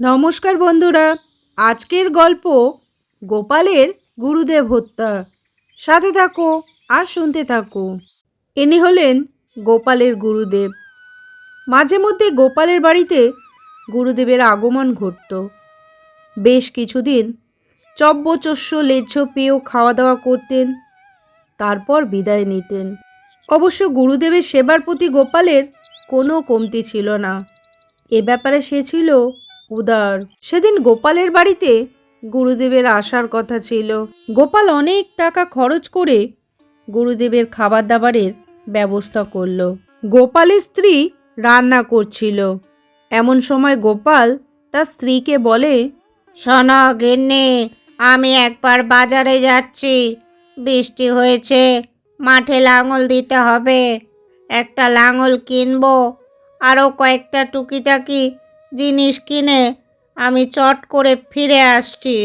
নমস্কার বন্ধুরা, আজকের গল্প গোপালের গুরুদেব হত্যা। সাথে থাকো আর শুনতে থাকো। ইনি হলেন গোপালের গুরুদেব। মাঝে মধ্যে গোপালের বাড়িতে গুরুদেবের আগমন ঘটত। বেশ কিছুদিন চব্যচস্য, লেজ্জ পেয়েও খাওয়া দাওয়া করতেন, তারপর বিদায় নিতেন। অবশ্য গুরুদেবের সেবার প্রতি গোপালের কোনো কমতি ছিল না। এ ব্যাপারে সে ছিল উদার। সেদিন গোপালের বাড়িতে গুরুদেবের আসার কথা ছিল। গোপাল অনেক টাকা খরচ করে গুরুদেবের খাবার দাবারের ব্যবস্থা করল। গোপালের স্ত্রী রান্না করছিল। এমন সময় গোপাল তার স্ত্রীকে বলে, শোনো গিন্নি, আমি একবার বাজারে যাচ্ছি। বৃষ্টি হয়েছে, মাঠে লাঙল দিতে হবে। একটা লাঙল কিনবো আরও কয়েকটা টুকিটাকি জিনিস কিনে আমি চট করে ফিরে আসছি।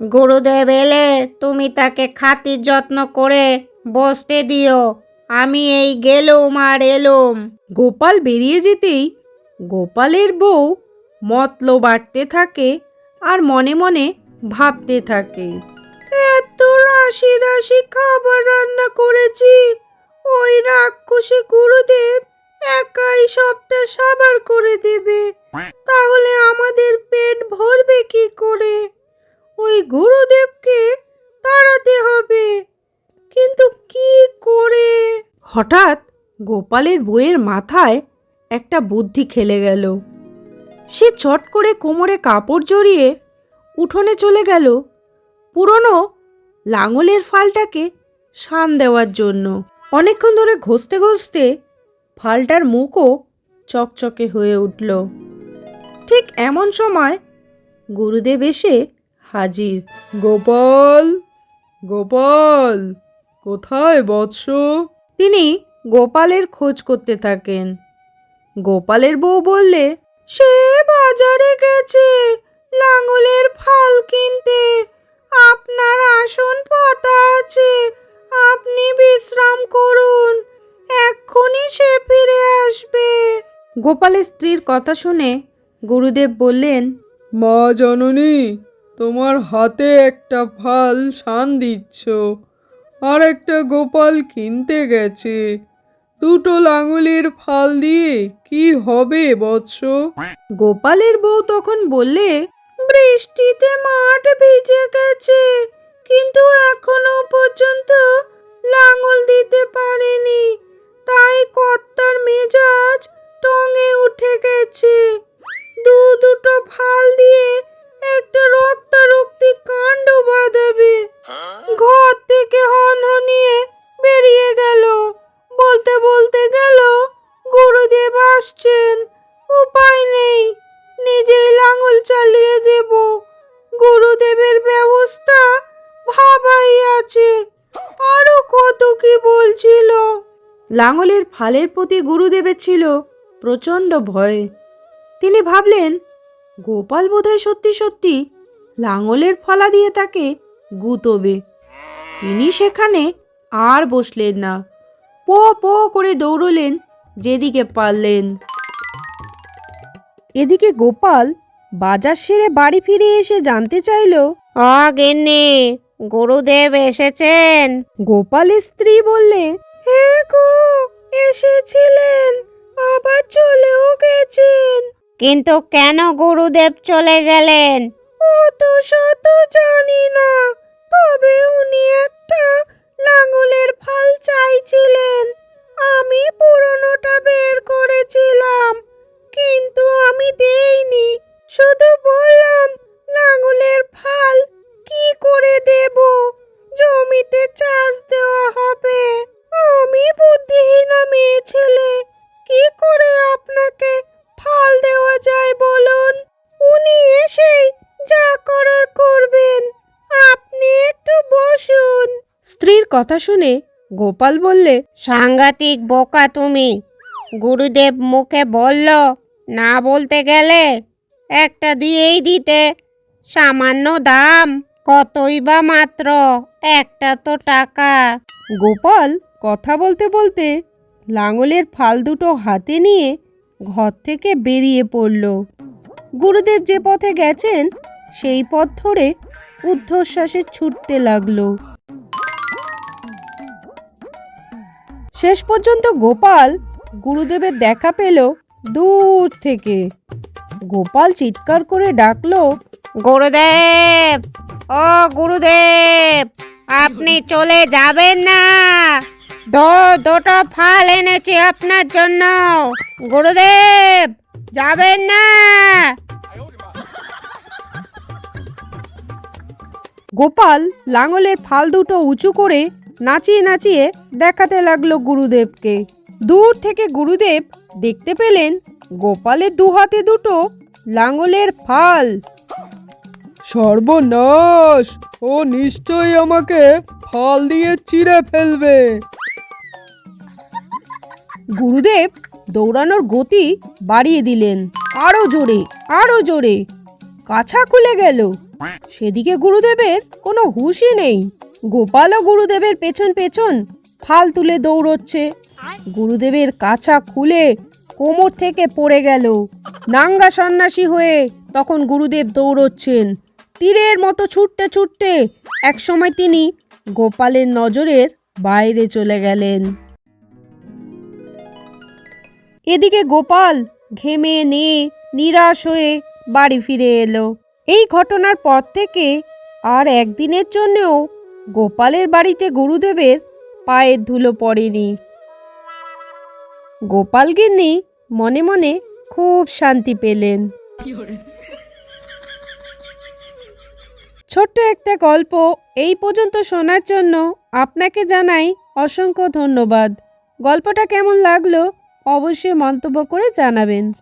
গুরুদেব এলে তুমি তাকে খাতির যত্ন করে বসতে দিও। আমি এই গেলুম আর এলুম। গোপাল বেরিয়ে যেতেই গোপালের বউ মতলো বাড়তে থাকে আর মনে মনে ভাবতে থাকে, এত রাশি রাশি খাবার রান্না করেছি, ওই রাক্ষসী গুরুদেব একাই সবটা সাবার করে দেবে। তাহলে আমাদের পেট ভরবে কি করে? ওই গুরুদেবকে তাড়াতে হবে। কিন্তু কি করে? হঠাৎ গোপালের বইয়ের মাথায় একটা বুদ্ধি খেলে গেল। সে চট করে কোমরে কাপড় জড়িয়ে উঠোনে চলে গেল পুরনো লাঙলের ফালটাকে শান দেওয়ার জন্য। অনেকক্ষণ ধরে ঘষতে ঘষতে ফালটার মুখও চকচকে হয়ে উঠল। ঠিক এমন সময় গুরুদেব এসে হাজির। গোপাল গোপাল, কোথায় বৎস? তিনি গোপালের খোঁজ করতে থাকেন। গোপালের বউ বললে, সে বাজারে গেছে, লাঙলের ফাল কিনতে। আপনার আসন পাতা আছে, আপনি বিশ্রাম করুন। এক্ষুনি সে ফিরে আসবে। গোপালের স্ত্রীর কথা শুনে গুরুদেব বললেন মা জননী তোমার হাতে একটা ফাল শান দিচ্ছ। আর একটা গোপাল কিনতে গেছে। দুটো লাঙুলের ফাল দিয়ে কি হবে বৎস? গোপালের বউ তখন বললে বৃষ্টিতে মাঠ ভিজে গেছে কিন্তু এখনও পর্যন্ত লাঙল দিতে পারেনি। তাই কর্তার মেজাজ টঙে উঠে গেছে। দু দুটো ফাল দিয়ে একটা রক্তারক্তি কাণ্ড বাঁধাবে। ঘর থেকে হন হনহনিয়ে বেরিয়ে গেল। বলতে বলতে গেল, গুরুদেব আসছেন, উপায় নেই, নিজেই লাঙল চালিয়ে দেব। গুরুদেবের ব্যবস্থা ভাবাই আছে। আরও কত কি বলছিল। লাঙলের ফালের প্রতি গুরুদেবের ছিল প্রচণ্ড ভয়। তিনি ভাবলেন গোপাল বোধহয় সত্যি সত্যি লাঙলের ফলা দিয়ে তাকে গুতবে। তিনি সেখানে আর বসলেন না। পো পো করে দৌড়লেন যেদিকে পারলেন। এদিকে গোপাল বাজার সেরে বাড়ি ফিরে এসে জানতে চাইল ও গিন্নি গুরুদেব এসেছেন। গোপালের স্ত্রী বললে হ্যাঁ গো এসেছিলেন আবার চলেও গেছেন। কিন্তু কেন গুরুদেব চলে গেলেন? অত শত জানি না তবে উনি একটা লাঙলের ফল চাইছিলেন। স্ত্রীর কথা শুনে গোপাল বললে সাংঘাতিক বোকা তুমি। গুরুদেব মুখে বলল না বলতে গেলে একটা দিয়েই দিতে। সামান্য দাম কতই বা মাত্র একটা তো টাকা। গোপাল কথা বলতে বলতে লাঙলের ফাল দুটো হাতে নিয়ে ঘর থেকে বেরিয়ে পড়ল। গুরুদেব যে পথে গেছেন সেই পথ ধরে ঊর্ধ্বশ্বাসে ছুটতে লাগল। শেষ পর্যন্ত গোপাল গুরুদেবের দেখা পেল দূর থেকে। গোপাল চিৎকার করে ডাকলো গুরুদেব! ও গুরুদেব! আপনি চলে যাবেন না। দো দুটো ফাল এনেছি আপনার জন্য। গুরুদেব যাবেন না। গোপাল লাঙলের ফাল দুটো উঁচু করে নাচিয়ে নাচিয়ে দেখাতে লাগল গুরুদেবকে। দূর থেকে গুরুদেব দেখতে পেলেন গোপালের দু হাতে দুটো লাঙলের ফাল। সর্বনাশ! ও নিশ্চয়ই আমাকে ফাল দিয়ে চিড়ে ফেলবে। গুরুদেব দৌড়ানোর গতি বাড়িয়ে দিলেন। আরও জোরে আরও জোরে। কাছা খুলে গেল। সেদিকে গুরুদেবের কোনো হুঁশই নেই। গোপালও গুরুদেবের পেছন পেছন ফাল তুলে দৌড়চ্ছে। গুরুদেবের কাছা খুলে কোমর থেকে পড়ে গেল। নাঙ্গা সন্ন্যাসী হয়ে তখন গুরুদেব দৌড়চ্ছেন। তীরের মতো ছুটতে ছুটতে একসময় তিনি গোপালের নজরের বাইরে চলে গেলেন। এদিকে গোপাল ঘেমে নিয়ে নিরাশ হয়ে বাড়ি ফিরে এলো। এই ঘটনার পর থেকে আর একদিনের জন্যও গোপালের বাড়িতে গুরুদেবের পায়ের ধুলো পড়েনি। গোপাল গিন্নি মনে মনে খুব শান্তি পেলেন। ছোট্ট একটা গল্প এই পর্যন্ত শোনার জন্য আপনাকে জানাই অসংখ্য ধন্যবাদ। গল্পটা কেমন লাগল অবশ্যই মন্তব্য করে জানাবেন।